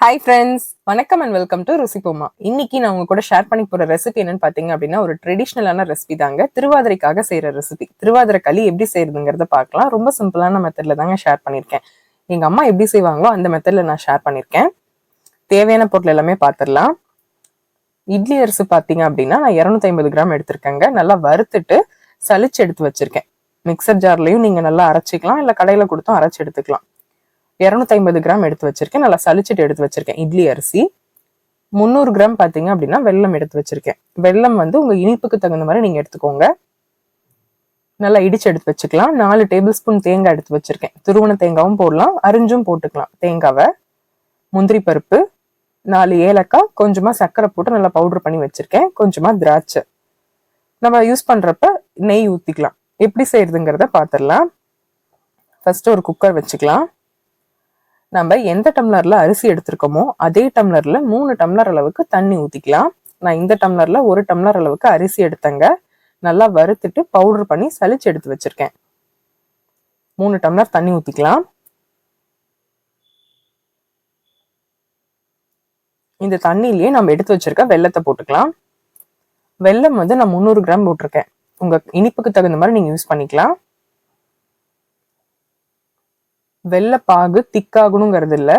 Hi friends வணக்கம் and welcome to ருசிபோமா இன்னைக்கு நான் உங்க கூட ஷேர் பண்ணி போற ரெசிபி என்னன்னு பாத்தீங்க அப்படின்னா ஒரு ட்ரெடிஷ்னலான ரெசிபி தாங்க. திருவாதிரைக்காக செய்யற ரெசிபி திருவாதிரை களி எப்படி செய்யறதுங்கிறத பார்க்கலாம் ரொம்ப சிம்பிளான மெத்தட்ல தாங்க ஷேர் பண்ணியிருக்கேன் எங்க அம்மா எப்படி செய்வாங்களோ அந்த மெத்தட்ல நான் ஷேர் பண்ணியிருக்கேன் தேவையான பொருள் எல்லாமே பார்த்துடலாம் இட்லி அரிசி பார்த்தீங்க அப்படின்னா நான் இரநூத்தி ஐம்பது கிராம் எடுத்திருக்கேங்க. நல்லா வறுத்துட்டு சலிச்சு எடுத்து வச்சிருக்கேன். மிக்சர் ஜார்லையும் நீங்க நல்லா அரைச்சிக்கலாம். இல்லை கடையில கொடுத்தும் அரைச்சு எடுத்துக்கலாம். இரநூத்தி ஐம்பது கிராம் எடுத்து வச்சிருக்கேன். நல்லா சளிச்சிட்டு எடுத்து வச்சிருக்கேன். இட்லி அரிசி. முந்நூறு கிராம் பார்த்தீங்க அப்படின்னா வெல்லம் எடுத்து வச்சிருக்கேன். வெல்லம் வந்து உங்கள் இனிப்புக்கு தகுந்த மாதிரி நீங்கள் எடுத்துக்கோங்க. நல்லா இடிச்சு எடுத்து வச்சுக்கலாம். நாலு டேபிள் ஸ்பூன் தேங்காய் எடுத்து வச்சிருக்கேன். திருவண தேங்காவும் போடலாம். அரிஞ்சும் போட்டுக்கலாம். தேங்காவை. முந்திரி பருப்பு. நாலு ஏலக்காய். கொஞ்சமாக சர்க்கரை போட்டு நல்லா பவுடர் பண்ணி வச்சிருக்கேன். கொஞ்சமாக திராட்சை. நம்ம யூஸ் பண்ணுறப்ப நெய் ஊற்றிக்கலாம் எப்படி செய்யறதுங்கிறத பார்த்துடலாம் ஃபஸ்ட்டு ஒரு குக்கர் வச்சுக்கலாம். நம்ம எந்த டம்ளர்ல அரிசி எடுத்திருக்கோமோ அதே டம்ளர்ல மூணு டம்ளர் அளவுக்கு தண்ணி ஊத்திக்கலாம். நான் இந்த டம்ளர்ல ஒரு டம்ளர் அளவுக்கு அரிசி எடுத்தேங்க. நல்லா வறுத்துட்டு பவுடர் பண்ணி சளிச்சு எடுத்து வச்சிருக்கேன். மூணு டம்ளர் தண்ணி ஊத்திக்கலாம். இந்த தண்ணியிலேயே நம்ம எடுத்து வச்சிருக்க வெள்ளத்தை போட்டுக்கலாம். வெல்லம் வந்து நான் முந்நூறு கிராம் போட்டிருக்கேன். உங்க இனிப்புக்கு தகுந்த மாதிரி நீங்க யூஸ் பண்ணிக்கலாம். வெள்ளப்பாகு திக்காகணுங்கிறது இல்லை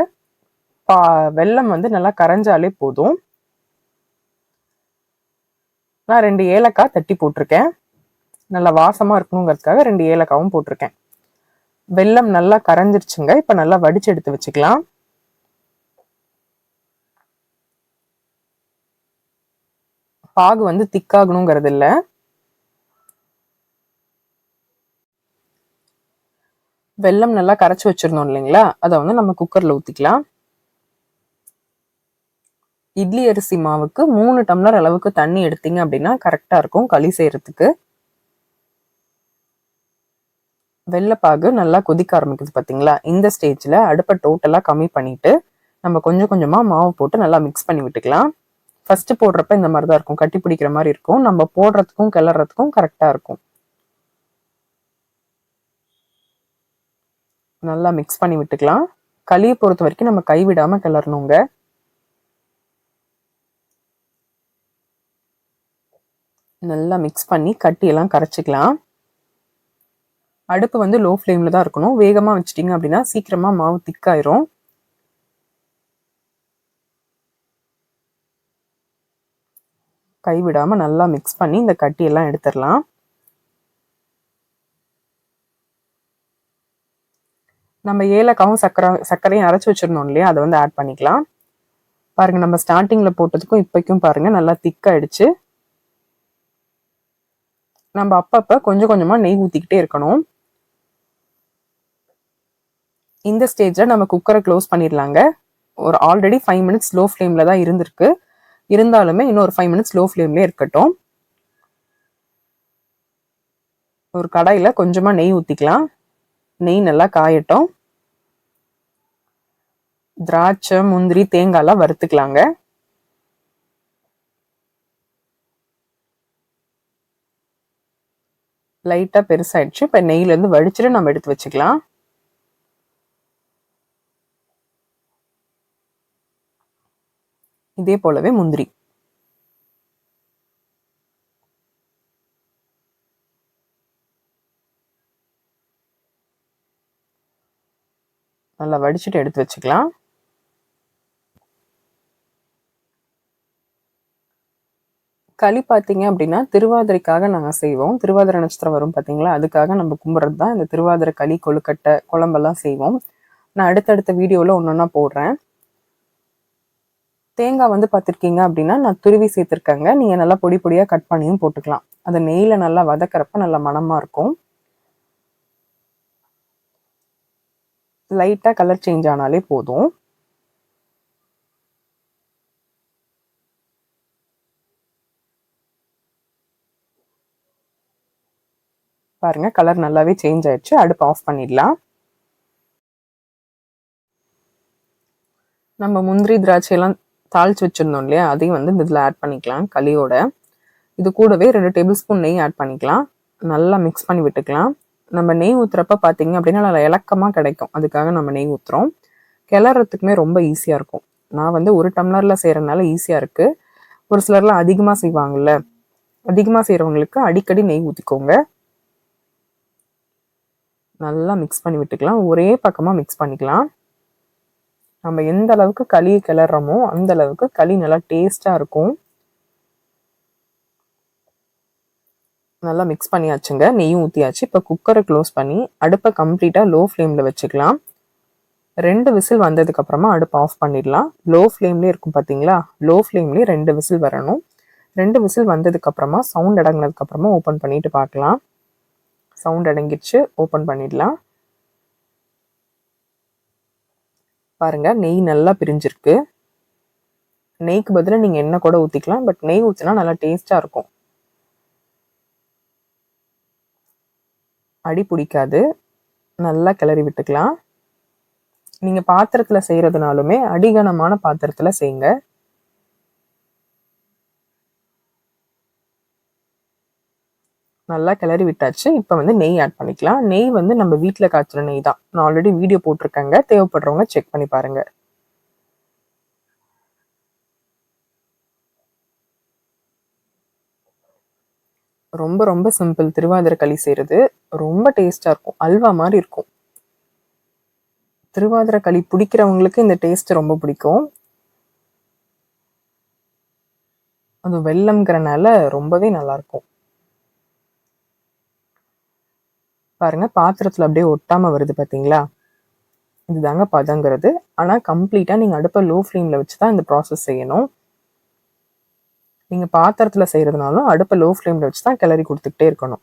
பா வெல்லம் வந்து நல்லா கரைஞ்சாலே போதும். நான் ரெண்டு ஏலக்காய் தட்டி போட்டிருக்கேன். நல்லா வாசமாக இருக்கணுங்கிறதுக்காக ரெண்டு ஏலக்காவும் போட்டிருக்கேன். வெல்லம் நல்லா கரைஞ்சிருச்சுங்க. இப்போ நல்லா வடிச்சு எடுத்து வச்சுக்கலாம். பாகு வந்து திக்காகணுங்கிறது இல்லை வெல்லம் நல்லா கரைச்சி வச்சிருந்தோம் இல்லைங்களா? அதை வந்து நம்ம குக்கரில் ஊற்றிக்கலாம் இட்லி அரிசி மாவுக்கு மூணு டம்ளர் அளவுக்கு தண்ணி எடுத்தீங்க அப்படின்னா கரெக்டாக இருக்கும் களி செய்கிறதுக்கு வெள்ளப்பாகு நல்லா கொதிக்க ஆரம்பிக்குது பார்த்தீங்களா இந்த ஸ்டேஜில் அடுப்பை டோட்டலாக கம்மி பண்ணிவிட்டு நம்ம கொஞ்சம் கொஞ்சமாக மாவு போட்டு நல்லா மிக்ஸ் பண்ணி விட்டுக்கலாம். ஃபஸ்ட்டு போடுறப்ப இந்த மாதிரி தான் இருக்கும். கட்டி பிடிக்கிற மாதிரி இருக்கும். நம்ம போடுறதுக்கும் கிளறதுக்கும் கரெக்டாக இருக்கும். நல்லா மிக்ஸ் பண்ணி விட்டுக்கலாம். களியை பொறுத்த வரைக்கும் நம்ம கைவிடாமல் கிளறணுங்க. நல்லா மிக்ஸ் பண்ணி கட்டியெல்லாம் கரைச்சிக்கலாம். அடுப்பு வந்து லோ ஃப்ளேமில் தான் இருக்கணும். வேகமாக வச்சிட்டிங்க அப்படின்னா சீக்கிரமாக மாவு திக்காயிரும். கைவிடாமல் நல்லா மிக்ஸ் பண்ணி இந்த கட்டியெல்லாம் எடுத்துடலாம். நம்ம ஏலக்காவும் சக்கரை சர்க்கரையும் அரைச்சி வச்சிருந்தோம் இல்லையா? அதை வந்து ஆட் பண்ணிக்கலாம். பாருங்கள் நம்ம ஸ்டார்டிங்கில் போட்டதுக்கும் இப்போக்கும் பாருங்கள் நல்லா திக்காயிடுச்சு நம்ம அப்பப்போ கொஞ்சம் கொஞ்சமாக நெய் ஊற்றிக்கிட்டே இருக்கணும். இந்த ஸ்டேஜில் நம்ம குக்கரை க்ளோஸ் பண்ணிடலாங்க. ஒரு ஆல்ரெடி ஃபைவ் மினிட்ஸ் லோ ஃப்ளேமில் தான் இருந்திருக்கு. இருந்தாலுமே இன்னொரு ஃபைவ் மினிட்ஸ் லோ ஃப்ளேம்லேயே இருக்கட்டும். ஒரு கடாயில் கொஞ்சமாக நெய் ஊற்றிக்கலாம் நெய் நல்லா காயட்டும். திராட்சை முந்திரி தேங்காய்லாம் வறுத்துக்கலாங்க. லைட்டாக பெருசாயிடுச்சு. இப்போ நெய்லேருந்து வடிச்சிட்டு நம்ம எடுத்து வச்சுக்கலாம். இதே போலவே முந்திரி. நல்லா வடிச்சிட்டு எடுத்து வச்சுக்கலாம். களி பார்த்தீங்க அப்படின்னா திருவாதிரைக்காக நாங்கள் செய்வோம். திருவாதிரை நட்சத்திரம் வரும் பார்த்தீங்களா? அதுக்காக நம்ம கும்பிட்றது தான். இந்த திருவாதிரை களி கொழுக்கட்டை குழம்பெல்லாம் செய்வோம். நான் அடுத்தடுத்த வீடியோவில் ஒன்று ஒன்றா போடுறேன். தேங்காய் வந்து பார்த்துருக்கீங்க அப்படின்னா நான் துருவி சேர்த்துருக்கேங்க. நீங்கள் நல்லா பொடி பொடியாக கட் பண்ணியும் போட்டுக்கலாம். அதை நெய்யில் நல்லா வதக்கிறப்ப நல்லா மணமாக இருக்கும். லைட்டாக கலர் சேஞ்ச் ஆனாலே போதும். பாருங்க கலர் நல்லாவே சேஞ்ச் ஆயிடுச்சு. அடுப்பு ஆஃப் பண்ணிடலாம். நம்ம முந்திரி திராட்சை எல்லாம் தாளிச்சு வச்சிருந்தோம் இல்லையா? அதையும் வந்து இதில் ஆட் பண்ணிக்கலாம் களியோட. இது கூடவே ரெண்டு டேபிள் ஸ்பூன் நெய் ஆட் பண்ணிக்கலாம். நல்லா மிக்ஸ் பண்ணி விட்டுக்கலாம். நம்ம நெய் ஊற்றுறப்ப பார்த்தீங்க அப்படின்னா நல்லா இலக்கமாக கிடைக்கும். அதுக்காக நம்ம நெய் ஊற்றுறோம் கிளறத்துக்குமே ரொம்ப ஈஸியாக இருக்கும். நான் வந்து ஒரு டம்ளரில் செய்கிறதுனால ஈஸியாக இருக்குது ஒரு சிலர்லாம் அதிகமாக செய்வாங்கல்ல. அதிகமாக செய்கிறவங்களுக்கு அடிக்கடி நெய் ஊற்றிக்கோங்க நல்லா மிக்ஸ் பண்ணி விட்டுக்கலாம். ஒரே பக்கமாக மிக்ஸ் பண்ணிக்கலாம். நம்ம எந்த அளவுக்கு களியை கிளறோமோ அந்த அளவுக்கு களி நல்லா டேஸ்ட்டாக இருக்கும். நல்லா மிக்ஸ் பண்ணியாச்சுங்க. நெய்யும் ஊற்றியாச்சு இப்போ குக்கரை க்ளோஸ் பண்ணி அடுப்பை கம்ப்ளீட்டாக லோ ஃப்ளேமில் வச்சுக்கலாம். ரெண்டு விசில் வந்ததுக்கப்புறமா அடுப்பை அடுப்பு ஆஃப் பண்ணிடலாம். லோ ஃப்ளேம்லேயே இருக்கும் பார்த்தீங்களா லோ ஃப்ளேம்லேயே ரெண்டு விசில் வரணும். ரெண்டு விசில் வந்ததுக்கப்புறமா சவுண்ட் அடங்கினதுக்கப்புறமா ஓப்பன் பண்ணிட்டு பார்க்கலாம். சவுண்ட் அடங்கிடுச்சு. ஓப்பன் பண்ணிடலாம். பாருங்கள் நெய் நல்லா பிரிஞ்சிருக்கு. நெய்க்கு பதிலாக நீங்கள் எண்ணெய் கூட ஊற்றிக்கலாம் பட் நெய் ஊற்றினா நல்லா டேஸ்ட்டாக இருக்கும். அடி பிடிக்காது. நல்லா கிளறி விட்டுக்கலாம். நீங்கள் பாத்திரத்தில் செய்கிறதுனாலுமே அடிகனமான பாத்திரத்தில் செய்யுங்க நல்லா கிளறி விட்டாச்சு. இப்போ வந்து நெய் ஆட் பண்ணிக்கலாம். நெய் வந்து நம்ம வீட்டில் காய்ச்சுற நெய் தான். நான் ஆல்ரெடி வீடியோ போட்டிருக்கேங்க. தேவைப்படுறவங்க செக் பண்ணி பாருங்கள் ரொம்ப ரொம்ப சிம்பிள் திருவாதிரை களி செய்கிறது ரொம்ப டேஸ்ட்டாக இருக்கும். அல்வா மாதிரி இருக்கும். திருவாதிரை களி பிடிக்கிறவங்களுக்கு இந்த டேஸ்ட் ரொம்ப பிடிக்கும். அது வெள்ளம்ங்கிறனால ரொம்பவே நல்லாயிருக்கும் பாருங்க பாத்திரத்தில் அப்படியே ஒட்டாமல் வருது பார்த்தீங்களா இதுதாங்க பதங்கிறது. ஆனால் கம்ப்ளீட்டாக நீங்கள் அடுப்பை லோ ஃப்ளேமில் வச்சு தான் இந்த ப்ராசஸ் செய்யணும். நீங்கள் பாத்திரத்தில் செய்கிறதுனாலும் அடுப்பை லோ ஃப்ளேமில் வச்சு தான் கிளறி கொடுத்துக்கிட்டே இருக்கணும்.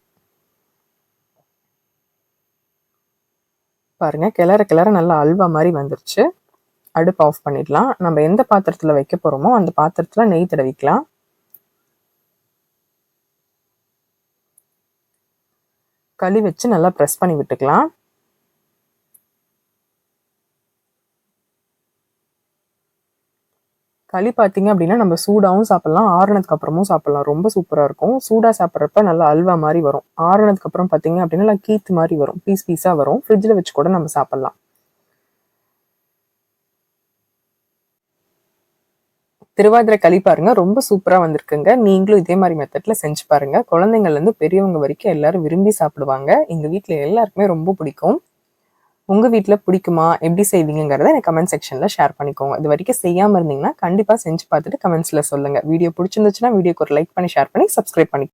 பாருங்கள் கிளற கிளற நல்லா அல்வா மாதிரி வந்துருச்சு. அடுப்பு ஆஃப் பண்ணிடலாம். நம்ம எந்த பாத்திரத்தில் வைக்க போகிறோமோ அந்த பாத்திரத்தில் நெய் தடவிக்கலாம். களி வச்சு நல்லா ப்ரெஸ் பண்ணி விட்டுக்கலாம். களி பார்த்தீங்க அப்படின்னா நம்ம சூடாகவும் சாப்பிட்லாம் ஆறுனதுக்கு அப்புறமும் சாப்பிட்லாம். ரொம்ப சூப்பராக இருக்கும். சூடாக சாப்பிட்றப்ப நல்லா அல்வா மாதிரி வரும். ஆறுனதுக்கு அப்புறம் பார்த்தீங்க அப்படின்னா நல்லா கீத்து மாதிரி வரும். பீஸ் பீஸாக வரும். ஃப்ரிட்ஜில் வச்சு கூட நம்ம சாப்பிட்லாம். திருவாதிரை களி பாருங்க. ரொம்ப சூப்பராக வந்திருக்குங்க. நீங்களும் இதே மாதிரி மெத்தட்ல செஞ்சு பாருங்க. குழந்தைங்கள்லேருந்து பெரியவங்க வரைக்கும் எல்லாரும் விரும்பி சாப்பிடுவாங்க. எங்கள் வீட்டில் எல்லாருக்குமே ரொம்ப பிடிக்கும். உங்கள் வீட்டில் பிடிக்குமா? எப்படி செய்வீங்கிறத எனக்கு கமெண்ட் செக்ஷனில் ஷேர் பண்ணிக்கோங்க. இது வரைக்கும் செய்யாமல் இருந்தீங்கன்னா கண்டிப்பாக செஞ்சு பார்த்துட்டு கமெண்ட்ஸில் சொல்லுங்கள் வீடியோ பிடிச்சிருந்துச்சுன்னா வீடியோக்கு ஒரு லைக் பண்ணி ஷேர் பண்ணி சப்ஸ்கிரைப் பண்ணி